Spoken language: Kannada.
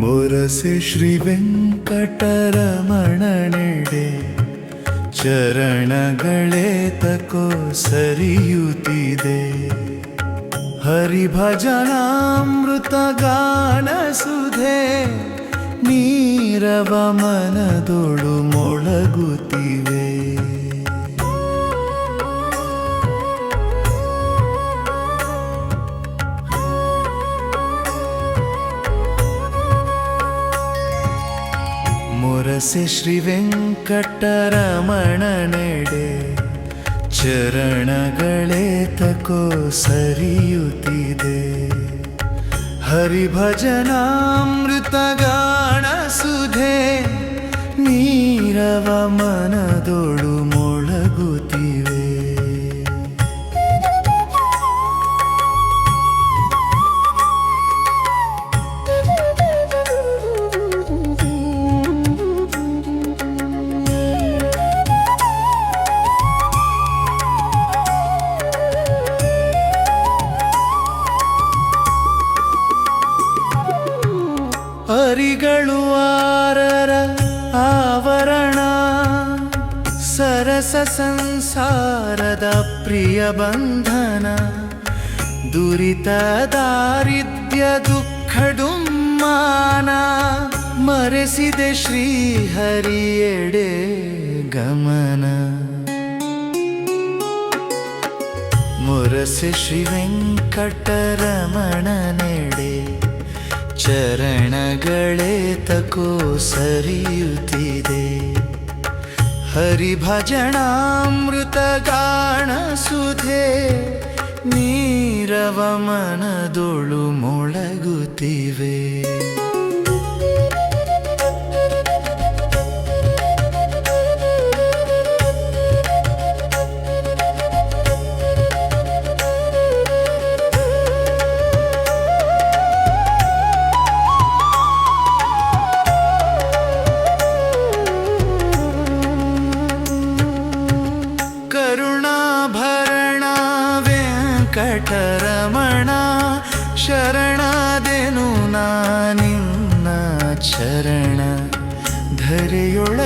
ಮುರಸೆ ಶ್ರೀ ವೆಂಕಟರಮಣನೆಡೆ ಚರಣಗಳೇ ತಕೋ ಸರಿಯುತ್ತಿದೆ. ಹರಿಭಜನಾಮೃತ ಗಾನ ಸುಧೆ ನೀರವ ಮನದೊಳು ಮೊಳಗುತ್ತಿವೆ. ಮುರಸೆ ಶ್ರೀ ವೆಂಕಟರಮಣನೆಡೆ ಚರಣಗಳೇ ತಕೋ ಸರಿಯುತ್ತಿದೆ. ಹರಿಭಜನಾಮೃತ ಗಾನ ಸುಧೆ ನೀರವ ಮನದೊಳು ಅರಿಗಳು ಆರರ ಆವರಣ, ಸರಸ ಸಂಸಾರದ ಪ್ರಿಯ ಬಂಧನ, ದುರಿತ ದಾರಿದ್ಯ ದುಃಖ ಮಾನ ಮರೆಸಿದೆ ಶ್ರೀಹರಿಯೆಡೆ ಗಮನ. ಮುರಸೆ ಶ್ರೀ ವೆಂಕಟರಮಣನೆಡೆ ಚರಣಗಳೇ ತಕೋ ಸರಿಯುತ್ತಿದೆ. ಹರಿಭಜನಾಮೃತ ಗಾಣ ಸುಧೆ ನೀರವ ಮನದೊಳು ಮೊಳಗುತ್ತಿವೆ. ವೆಂಕಟರಮಣ ಶರಣಾದೆನು ನಾನಿನ್ನ ಚರಣ ಧರೆಯೊಳಗುಳಿಯುವ